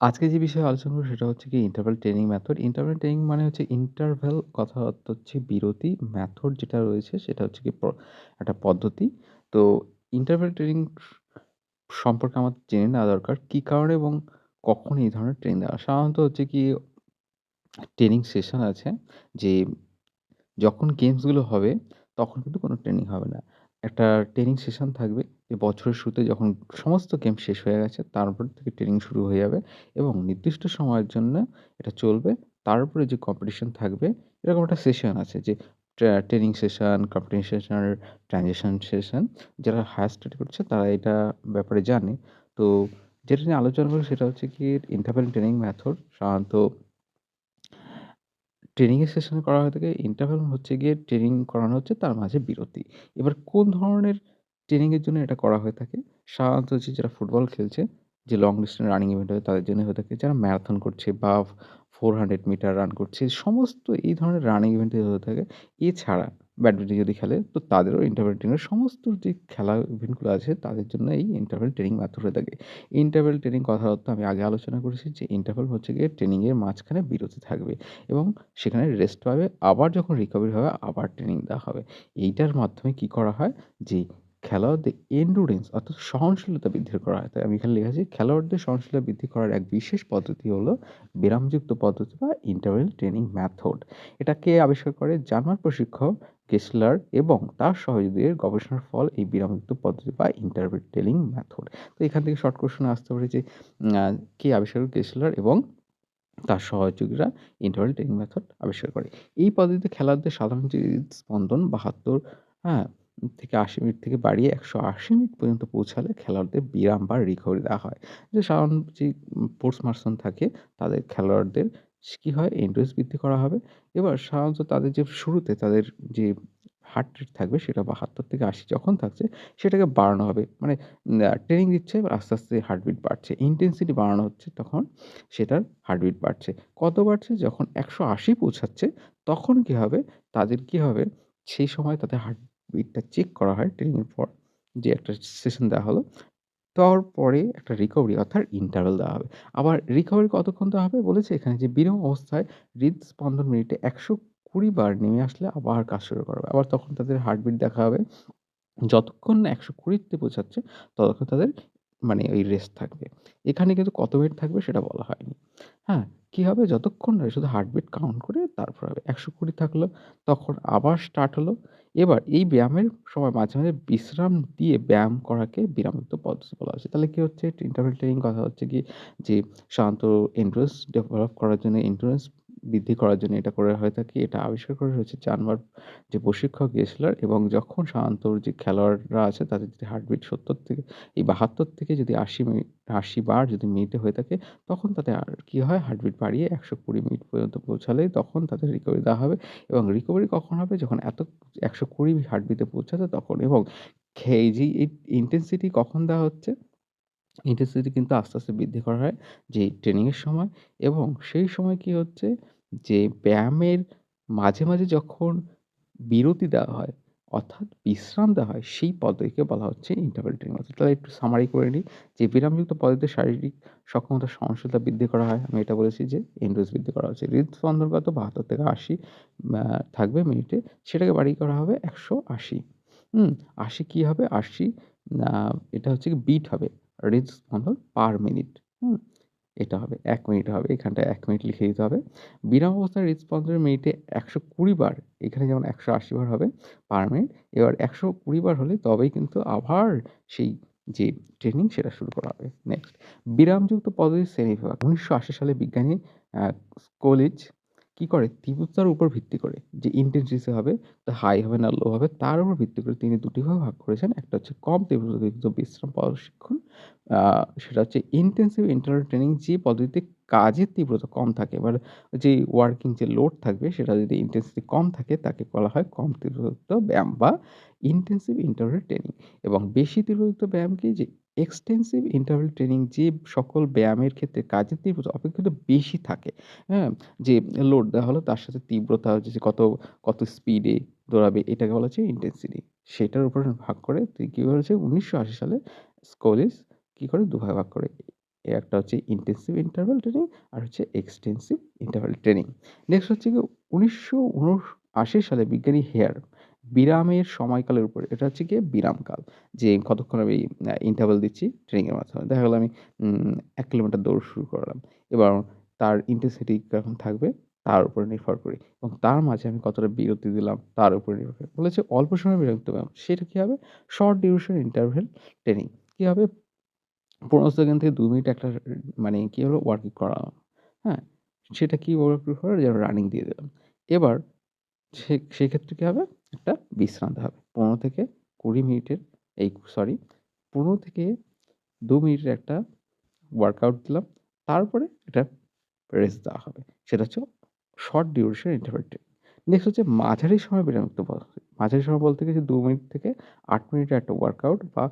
আজকে যে বিষয়ে আলোচনা করব সেটা হচ্ছে কি interval training method. Interval training মানে হচ্ছে ইন্টারভাল কথা অর্থ হচ্ছে বিরতি। মেথড যেটা রয়েছে সেটা হচ্ছে কি একটা পদ্ধতি। তো ইন্টারভাল ট্রেনিং সম্পর্কে আমার জেনে নেওয়া দরকার। কী কারণে এবং কখন এই ধরনের ট্রেনিং দেওয়া? সাধারণত হচ্ছে কি ট্রেনিং সেশন আছে যে যখন গেমসগুলো হবে তখন কিন্তু কোনো ট্রেনিং হবে না। একটা ট্রেনিং সেশন থাকবে যে বছরের শুরুতে যখন সমস্ত গেম শেষ হয়ে গেছে তারপর থেকে ট্রেনিং শুরু হয়ে যাবে এবং নির্দিষ্ট সময়ের জন্য এটা চলবে। তার উপরে যে কম্পিটিশন থাকবে এরকম একটা সেশন আছে যে tray training session, competition session, transition session যারা হায়ার স্টাডি করছে তারা এটা ব্যাপারে জানে। তো যেটা নিয়ে আলোচনা করব সেটা হচ্ছে কি ইন্টারভাল ট্রেনিং মেথড সাধারণত ট্রেনিংয়ের সেশনে করা হয়ে থাকে ইন্টারভাল হচ্ছে গিয়ে ট্রেনিং করানো হচ্ছে তার মাঝে বিরতি। এবার কোন ধরনের ট্রেনিংয়ের জন্য এটা করা হয়ে থাকে? সাধারণত হচ্ছে যারা ফুটবল খেলছে, যে লং ডিসট্যান্স রানিং ইভেন্ট হয় তাদের জন্য হয়ে থাকে। যারা ম্যারাথন করছে বা 400 মিটার রান করছে, সমস্ত এই ধরনের রানিং ইভেন্টে হয়ে থাকে। এছাড়া ব্যাডমিন্টন যদি খেলে তো তাদেরও ইন্টারভেল ট্রেনিং সমস্ত যে খেলা ইভেন্টগুলো আছে তাদের জন্য এই ইন্টারভেল ট্রেনিং মেথড হয়ে থাকে। ইন্টারভেল ট্রেনিং কথার অর্থ আমি আগে আলোচনা করেছি যে ইন্টারভেল হচ্ছে গিয়ে ট্রেনিংয়ের মাঝখানে বিরতি থাকবে এবং সেখানে রেস্ট পাবে। আবার যখন রিকভারি হবে আবার ট্রেনিং দেওয়া হবে। এইটার মাধ্যমে কী করা হয় যে খেলোয়াড়দের এন্ডুরেন্স অর্থাৎ সহনশীলতা বৃদ্ধি করা হয়। তাই আমি এখানে লিখেছি, খেলোয়াড়দের সহনশীলতা বৃদ্ধি করার এক বিশেষ পদ্ধতি হলো বিরামযুক্ত পদ্ধতি বা ইন্টারভাল ট্রেনিং মেথড। এটা কে আবিষ্কার করে? জার্মান প্রশিক্ষক কেসলার এবং তার সহযোগীদের গবেষণার ফল এই বিরামযুক্ত পদ্ধতি বা ইন্টারভেল ট্রেনিং মেথড। তো এখান থেকে শর্ট কোয়েশ্চেন আসতে পারে যে কে আবিষ্কার করে? কেসলার এবং তার সহযোগীরা ইন্টারভাল ট্রেনিং মেথড আবিষ্কার করে। এই পদ্ধতিতে খেলোয়াড়দের সাধারণ স্পন্দন বাহাত্তর হ্যাঁ? থেকে ৮০ মিনিট থেকে বাড়িয়ে ১৮০ মিনিট পর্যন্ত পৌঁছালে খেলোয়াড়দের বিরাম বা রিকভারি দেওয়া হয়। যে সাধারণ যে স্পোর্টস পারসন থাকে তাদের খেলোয়াড়দের কী হয়? এন্ডুরেন্স বৃদ্ধি করা হবে। এবার সাধারণত তাদের যে শুরুতে তাদের যে হার্ট রেট থাকবে সেটা ৭২ থেকে ৮০ যখন থাকছে সেটাকে বাড়ানো হবে। মানে ট্রেনিং দিচ্ছে এবার আস্তে, আস্তে হার্টবিট বাড়ছে। ইনটেনসিটি বাড়ানো হচ্ছে তখন সেটার হার্টবিট বাড়ছে। কত বাড়ছে? যখন ১৮০ পৌঁছাচ্ছে তখন কী হবে? তাদের কী হবে? সেই সময় তাদের হার্টবিটটা চেক করা হয় ট্রেনিংয়ের পর যে একটা সেশন দেওয়া হলো। তারপরে একটা রিকভারি অর্থাৎ ইন্টারভেল দেওয়া হবে। আবার রিকভারি কতক্ষণ দেওয়া হবে? বলেছে এখানে যে বিরম অবস্থায় হৃদস্পন্দন মিনিটে ১২০ বার নেমে আসলে আবার কাজ শুরু করা হবে। আবার তখন তাদের হার্টবিট দেখা হবে। যতক্ষণ না একশো কুড়িতে পৌঁছাচ্ছে, ততক্ষণ তাদের মানে ওই রেস্ট থাকবে। এখানে কিন্তু কত মিনিট থাকবে সেটা বলা হয়নি। হ্যাঁ? কী হবে? যতক্ষণ না শুধু হার্টবিট কাউন্ট করে তারপর হবে। ১২০ থাকল তখন আবার স্টার্ট হলো। এবার এই ব্যায়ামের সময় মাঝে, মাঝে বিশ্রাম দিয়ে ব্যায়াম করাকে বিরামযুক্ত পদ্ধতি বলা হচ্ছে। তাহলে কী হচ্ছে? ইন্টারভাল ট্রেনিং কথা হচ্ছে কি যে সাধারণত এন্ডুরেন্স ডেভেলপ করার জন্য এন্ডুরেন্স বৃদ্ধি করার জন্য এটা করা হয়ে থাকে। এটা আবিষ্কার করা হয়েছে জার্মান যে প্রশিক্ষক গেসলার এবং যখন যে খেলোয়াড়রা আছে তাদের যদি হার্টবিট ৭০ থেকে এই ৭২ থেকে যদি ৮০ মিনিট ৮০ বার যদি মিনিটে হয়ে থাকে তখন তাদের আর কী হয়? হার্টবিট বাড়িয়ে ১২০ মিনিট পর্যন্ত পৌঁছালে তখন তাদের রিকভারি দেওয়া হবে এবং রিকভারি কখন হবে? যখন এত ১২০ হার্টবিটে পৌঁছাবে তখন এবং এই যে ইনটেনসিটি কখন দেওয়া হচ্ছে? ইনটেনসিটি কিন্তু আস্তে, আস্তে বৃদ্ধি করা হয় যে ট্রেনিংয়ের সময় এবং সেই সময় কী হচ্ছে? যে ব্যায়ামের মাঝে, মাঝে যখন বিরতি দেওয়া হয় অর্থাৎ বিশ্রাম দেওয়া হয় সেই পদ্ধতিকে বলা হচ্ছে ইন্টারভাল ট্রেনিং মেথড। তাহলে একটু সামারি করে নিই যে বিরামযুক্ত পদ্ধতিতে শারীরিক সক্ষমতা সহনশীলতা বৃদ্ধি করা হয়। আমি এটা বলেছি যে এন্ডুরেন্স বৃদ্ধি করা হচ্ছে। হৃদস্পন্দন কত? ৭২ থেকে আশি থাকবে মিনিটে সেটাকে বাড়িয়ে করা হবে ১৮০ হুম? ৮০ কী হবে? আশি এটা হচ্ছে কি বিট হবে। হৃদস্পন্দন পার মিনিট হুম? এটা হবে, এক মিনিট হবে। এখানটা এক মিনিট লিখে দিতে হবে। বিরাম অবস্থায় রেসপন্সের মিনিটে ১২০ বার, এখানে যেমন ১৮০ বার হবে পার মিনিট। এবার ১২০ বার হলে তবেই কিন্তু আবার সেই যে ট্রেনিং সেটা শুরু করা হবে। নেক্সট বিরামযুক্ত পদ্ধতির শ্রেণীবিভাগ ১৯৮০ সালে বিজ্ঞানী স্কোলিচ কী করে? তীব্রতার উপর ভিত্তি করে যে ইনটেনসিটি হবে, তা হাই হবে না লো হবে, তার উপর ভিত্তি করে তিনি দুটি ভাবে ভাগ করেছেন। একটা হচ্ছে কম তীব্রতা বিশ্রাম প্রশিক্ষণ সেটা হচ্ছে ইনটেনসিভ ইন্টারনাল ট্রেনিং যে পদ্ধতিতে কাজের তীব্রতা কম থাকে এবার যে ওয়ার্কিং যে লোড থাকবে সেটা যদি ইনটেনসিটি কম থাকে তাকে বলা হয় কম তীব্রতাযুক্ত ব্যায়াম বা ইনটেনসিভ ইন্টারভেল ট্রেনিং এবং বেশি তীব্রযুক্ত ব্যায়াম কি? যে এক্সটেনসিভ ইন্টারভেল ট্রেনিং যে সকল ব্যায়ামের ক্ষেত্রে কাজের তীব্রতা অপেক্ষাকৃত বেশি থাকে, হ্যাঁ? যে লোড দেওয়া হলো তার সাথে তীব্রতা যে কত, কত স্পিডে দৌড়াবে এটাকে বলা হচ্ছে ইনটেনসিটি। সেটার উপর ভাগ করে কী বলেছে ১৯৮০ সালে স্কোলিচ কী করে? ২ ভাগে ভাগ করে। একটা হচ্ছে ইনটেনসিভ ইন্টারভাল ট্রেনিং আর হচ্ছে এক্সটেন্সিভ ইন্টারভাল ট্রেনিং। নেক্সট হচ্ছে গিয়ে ১৯৭৯ সালে বিজ্ঞানী হেয়ার বিরামের সময়কালের উপরে, এটা হচ্ছে গিয়ে বিরামকাল। যে কতক্ষণ আমি ইন্টারভাল দিচ্ছি ট্রেনিংয়ের মাধ্যমে। দেখা গেলো আমি এক কিলোমিটার দৌড় শুরু করলাম। এবার তার ইনটেনসিটি কেমন থাকবে তার উপরে নির্ভর করি এবং তার মাঝে আমি কতটা বিরতি দিলাম তার উপরে নির্ভর করে। বলেছে অল্প সময়ে বিরতি পেলাম সেটা কী হবে? Short duration interval training. কী হবে? ১৫ সেকেন্ড থেকে দু মিনিট একটা মানে কি হলো ওয়ার্কআউট করালাম। হ্যাঁ? সেটা কি ওয়ার্কআউট করা যেমন রানিং দিয়ে দিলাম। এবার সে, সেক্ষেত্রে কি হবে? একটা বিশ্রাম দেওয়া হবে। ১৫ থেকে ২০ মিনিটের এই সরি ১৫ থেকে ২ মিনিটের একটা ওয়ার্কআউট দিলাম। তারপরে একটা রেস্ট দেওয়া হবে। সেটা হচ্ছে শর্ট ডিউরেশন ইন্টারভাল। নেক্সট হচ্ছে মাঝারি সময় পদ্ধতি। মাঝারি সময় বলতে গেছি দু মিনিট থেকে ৮ মিনিটের একটা ওয়ার্কআউট বা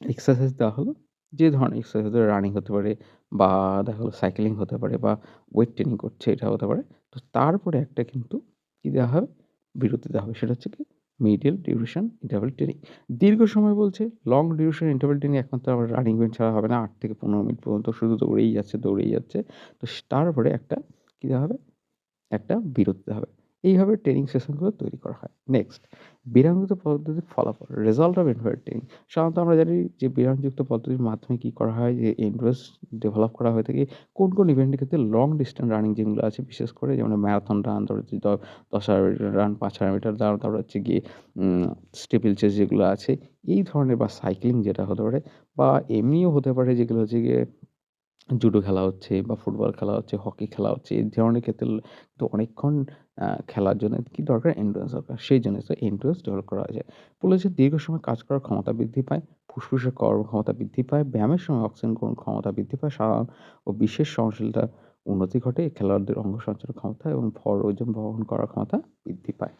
এক্সারসাইজ দেওয়া হলো। যে ধরনের এক্সারসাইজ রানিং হতে পারে বা দেখা গেল সাইকেলিং হতে পারে বা ওয়েট ট্রেনিং করছে এটা হতে পারে। তো তারপরে একটা কিন্তু কী দেওয়া হবে? বিরতি দেওয়া হবে। সেটা হচ্ছে কি? Middle duration interval training. দীর্ঘ সময় বলছে লং ডিউরেশন ইন্টারভেল ট্রেনিং একমাত্র আমার রানিং ইভেন্ট ছাড়া হবে না। আট থেকে ১৫ মিনিট পর্যন্ত শুধু দৌড়েই যাচ্ছে, দৌড়েই যাচ্ছে। তো তারপরে একটা কী দেওয়া হবে? একটা বিরতি দেওয়া হবে। এইভাবে ট্রেনিং সেশনগুলো তৈরি করা হয়। নেক্সট বিরামযুক্ত পদ্ধতির ফলাফল রেজাল্ট অফ ইনভার্ট ট্রেনিং। সাধারণত আমরা জানি যে বিরামযুক্ত পদ্ধতির মাধ্যমে কী করা হয় যে এন্ডুরেন্স ডেভেলপ করা হয়ে থাকে কোন, কোন ইভেন্টের ক্ষেত্রে লং ডিসট্যান্স রানিং যেগুলো আছে বিশেষ করে যেমন ম্যারাথন রান তারপর হচ্ছে দ ১০,০০০ মিটার রান, ৫,০০০ মিটার রান তারপর হচ্ছে গিয়ে স্টিপল চেস যেগুলো আছে এই ধরনের বা সাইক্লিং যেটা হতে পারে বা এমনিও হতে পারে যেগুলো হচ্ছে গিয়ে জুডো খেলা হচ্ছে বা ফুটবল খেলা হচ্ছে, হকি খেলা হচ্ছে। এই ধরনের ক্ষেত্রে তো অনেকক্ষণ খেলার জন্য কি দরকার? এন্ডুরেন্স দরকার। সেইজন্য তো এন্ডুরেন্স ডেভেলপ করা যায়। বলেছে দীর্ঘ সময় কাজ করার ক্ষমতা বৃদ্ধি পায়, ফুসফুসের কর্মক্ষমতা বৃদ্ধি পায়, ব্যায়ামের সময় অক্সিজেন গ্রহণ ক্ষমতা বৃদ্ধি পায়, সাধারণ ও বিশেষ সহনশীলতার উন্নতি ঘটে, খেলোয়াড়দের অঙ্গ সঞ্চালন ক্ষমতা এবং ভর ওজন বহন করার ক্ষমতা বৃদ্ধি পায়।